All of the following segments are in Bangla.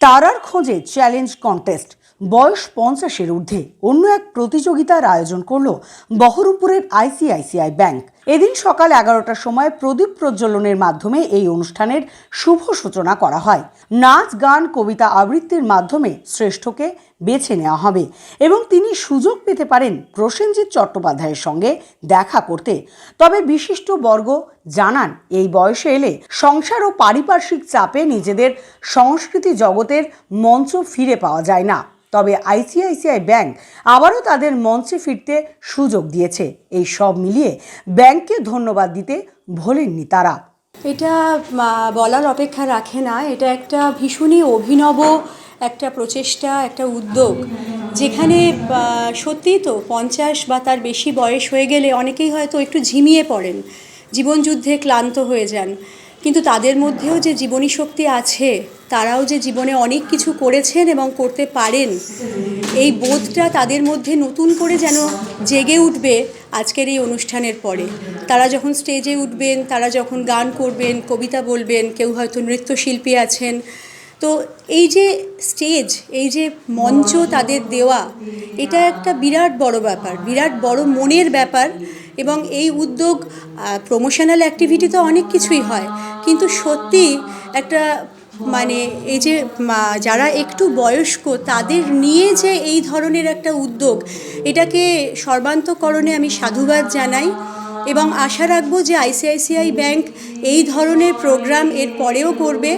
তারার খোঁজে চ্যালেঞ্জ কন্টেস্ট। বয়স পঞ্চাশের ঊর্ধ্বে অন্য এক প্রতিযোগিতার আয়োজন করল বহরমপুরের আইসিআইসিআই ব্যাংক। এদিন সকাল এগারোটার সময় প্রদীপ প্রজ্বলনের মাধ্যমে এই অনুষ্ঠানের শুভ সূচনা করা হয়। নাচ, গান, কবিতা আবৃত্তির মাধ্যমে শ্রেষ্ঠকে বেছে নেওয়া হবে এবং তিনি সুযোগ পেতে পারেন প্রসেনজিৎ চট্টোপাধ্যায়ের সঙ্গে দেখা করতে। তবে বিশিষ্ট বর্গ জানান, এই বয়সে এলে সংসার ও পারিপার্শ্বিক চাপে নিজেদের সংস্কৃতি জগতের মঞ্চ ফিরে পাওয়া যায় না। তবে আইসিআইসিআই ব্যাংক আবারও তাদের মঞ্চে ফিরতে সুযোগ দিয়েছে। এই সব মিলিয়ে ব্যাংককে ধন্যবাদ দিতে ভোলেননি তারা। এটা বলার অপেক্ষা রাখে না। এটা একটা ভীষণই অভিনব একটা প্রচেষ্টা, একটা উদ্যোগ, যেখানে সত্যি তো পঞ্চাশ বা তার বেশি বয়স হয়ে গেলে অনেকেই হয়তো একটু ঝিমিয়ে পড়েন, জীবনযুদ্ধে ক্লান্ত হয়ে যান। কিন্তু তাদের মধ্যেও যে জীবনী শক্তি আছে, তারাও যে জীবনে অনেক কিছু করেছেন এবং করতে পারেন, এই বোধটা তাদের মধ্যে নতুন করে যেন জেগে উঠবে আজকের এই অনুষ্ঠানের পরে। তারা যখন স্টেজে উঠবেন, তারা যখন গান করবেন, কবিতা বলবেন, কেউ হয়তো নৃত্যশিল্পী আছেন তো এই যে স্টেজ এই যে মঞ্চ তাদের দেওয়া, এটা একটা বিরাট বড় ব্যাপার, বিরাট বড় মনের ব্যাপার এবং এই উদ্যোগ প্রমোশনাল অ্যাক্টিভিটি তো অনেক কিছুই হয়। কিন্তু সত্যি একটা মানে এই যে যারা একটু বয়স্ক, তাদের নিয়ে যে এই ধরনের একটা উদ্যোগ, এটাকে সর্বান্তকরণে আমি সাধুবাদ জানাই এবং আশা রাখব যে আইসিআইসিআই ব্যাংক এই ধরনের প্রোগ্রাম এর পরেও করবে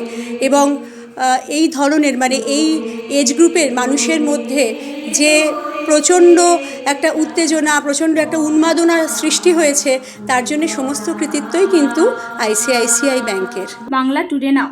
এবং এই ধরনের মানে এই এজ গ্রুপের মানুষের মধ্যে যে প্রচণ্ড একটা উত্তেজনা, প্রচণ্ড একটা উন্মাদনা সৃষ্টি হয়েছে, তার জন্য সমস্ত কৃতিত্বই কিন্তু আইসিআইসিআই ব্যাংকের বাংলা টুডে নাও